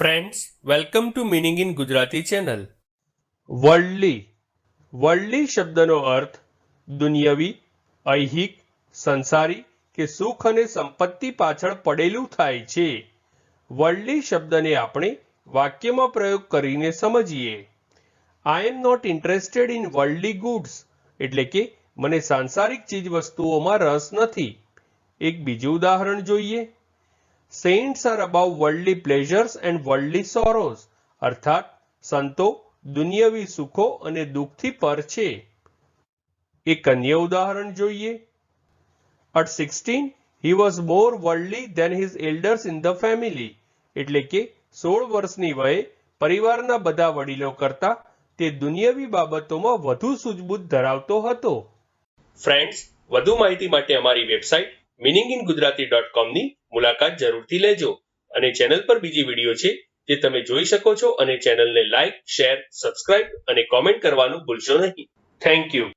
Friends welcome to meaning in Gujarati channel worldly worldly શબ્દનો અર્થ દુનિયવી, ઐહિક, સંસારી કે સુખ અને સંપત્તિ પાછળ પડેલું થાય છે. વર્લ્ડલી શબ્દને આપણે વાક્યમાં પ્રયોગ કરીને સમજીએ. I am not interested in worldly goods એટલે કે મને સાંસારિક ચીજ વસ્તુઓમાં રસ નથી. એક બીજું ઉદાહરણ જોઈએ. Saints are above worldly pleasures and worldly sorrows અર્થાત, સંતો દુનિયાવી સુખો અને દુઃખથી પર છે. એક અન્ય ઉદાહરણ જોઈએ. At sixteen he was more worldly than his elders in the family એટલે કે, સોળ વર્ષની વયે પરિવારના બધા વડીલો કરતા તે દુનિયાવી બાબતોમાં વધુ સૂઝબૂછ ધરાવતો હતો. ફ્રેન્ડ્સ વધુ માહિતી માટે અમારી website meaning in Gujarati dot કોમની મુલાકાત જરૂરથી લેજો. અને ચેનલ પર બીજી વીડિયો છે જે તમે જોઈ શકો છો અને ચેનલને લાઇક શેર સબસ્ક્રાઇબ અને કોમેન્ટ કરવાનું ભૂલશો નહીં. Thank you